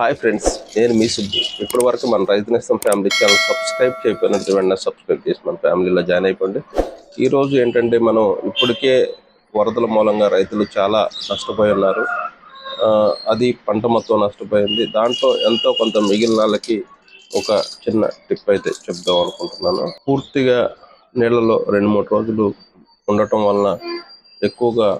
Hi friends నేను మీ సుబ్బు. ఇప్పటి వరకు మన రైతు నేస్తం ఫ్యామిలీ ఛానల్ సబ్స్క్రైబ్ చేయకపోయినట్టు వెంటనే సబ్స్క్రైబ్ చేసి మన ఫ్యామిలీలో జాయిన్ అయిపోండి. ఈరోజు ఏంటంటే మనం ఇప్పటికే వరదల మూలంగా రైతులు చాలా నష్టపోయి ఉన్నారు. అది పంట మొత్తం నష్టపోయింది. దాంట్లో ఎంతో కొంత మిగిలిన వాళ్ళకి ఒక చిన్న టిప్ అయితే చెప్దాం అనుకుంటున్నాను. పూర్తిగా నీళ్ళలో రెండు మూడు రోజులు ఉండటం వలన ఎక్కువగా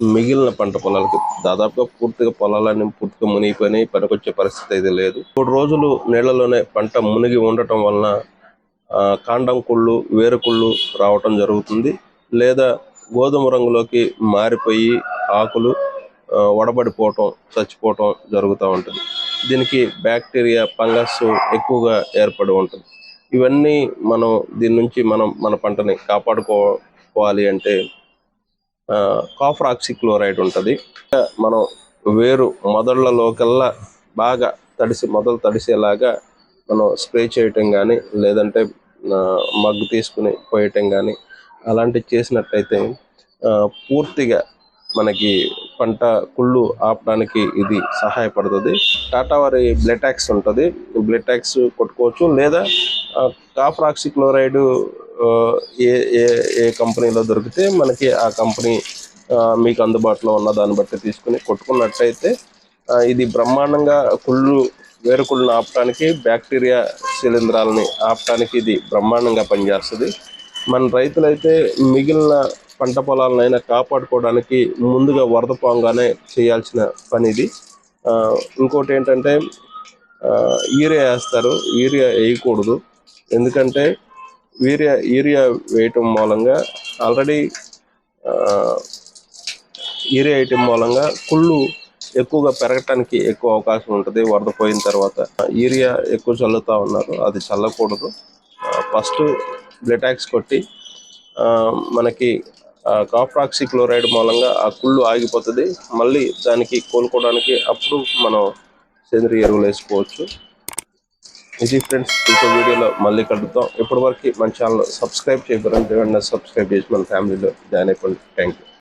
మిగిలిన పంట పొలాలకి దాదాపుగా పూర్తిగా పొలాలన్నీ పూర్తిగా మునిగిపోయినాయి పనికొచ్చే పరిస్థితి అయితే లేదు. మూడు రోజులు నీళ్ళలోనే పంట మునిగి ఉండటం వలన కాండం కుళ్ళు వేరుకుళ్ళు రావటం జరుగుతుంది. లేదా గోధుమ రంగులోకి మారిపోయి ఆకులు వడబడిపోవటం చచ్చిపోవటం జరుగుతూ ఉంటుంది. దీనికి బ్యాక్టీరియా ఫంగస్ ఎక్కువగా ఏర్పడి ఉంటుంది. ఇవన్నీ మనం దీని నుంచి మనం మన పంటని కాపాడుకోవాలి అంటే కాఫర్ ఆక్సిక్లోరైడ్ ఉంటుంది. మనం వేరు మొదళ్ళలోకల్లా బాగా తడిసి మొదలు తడిసేలాగా మనం స్ప్రే చేయటం కానీ లేదంటే మగ్గు తీసుకుని పోయటం కానీ అలాంటివి చేసినట్టయితే ఆ, పూర్తిగా మనకి పంట కుళ్ళు ఆపడానికి ఇది సహాయపడుతుంది. టాటా వారి బ్లెటాక్స్ ఉంటుంది. బ్లెటాక్స్ కొట్టుకోవచ్చు లేదా కాఫ్రాక్సి క్లోరైడ్ ఏ ఏ ఏ కంపెనీలో దొరికితే మనకి ఆ కంపెనీ మీకు అందుబాటులో ఉన్న దాన్ని బట్టి తీసుకుని కొట్టుకున్నట్టయితే ఇది బ్రహ్మాండంగా కుళ్ళు వేరుకుళ్ళను ఆపడానికి బ్యాక్టీరియా శిలీంధ్రాలని ఆపడానికి ఇది బ్రహ్మాండంగా పనిచేస్తుంది. మన రైతులైతే మిగిలిన పంట పొలాలనైనా కాపాడుకోవడానికి ముందుగా వరద పోగానే చేయాల్సిన పని ఇది. ఇంకోటి ఏంటంటే యూరియా వేస్తారు. యూరియా వేయకూడదు. ఎందుకంటే యూరియా యూరియా వేయటం మూలంగా ఆల్రెడీ యూరియా వేయటం మూలంగా కుళ్ళు ఎక్కువగా పెరగటానికి ఎక్కువ అవకాశం ఉంటుంది. వరద పోయిన తర్వాత యూరియా ఎక్కువ చల్లుతూ ఉన్నారు. అది చల్లకూడదు. ఫస్ట్ బ్లెటాక్స్ కొట్టి మనకి కాప్రాక్సి క్లోరైడ్ మూలంగా ఆ కుళ్ళు ఆగిపోతుంది. మళ్ళీ దానికి కోలుకోవడానికి అప్పుడు మనం సేంద్రియ ఎరువులు వేసుకోవచ్చు. ఇది ఫ్రెండ్స్ ఇంకో వీడియోలో మళ్ళీ కలుద్దాం. ఇప్పటివరకు మన ఛానల్ సబ్స్క్రైబ్ చేయకపోతే సబ్స్క్రైబ్ చేసి మన ఫ్యామిలీలో జాయిన్ అయిపోండి. Thank you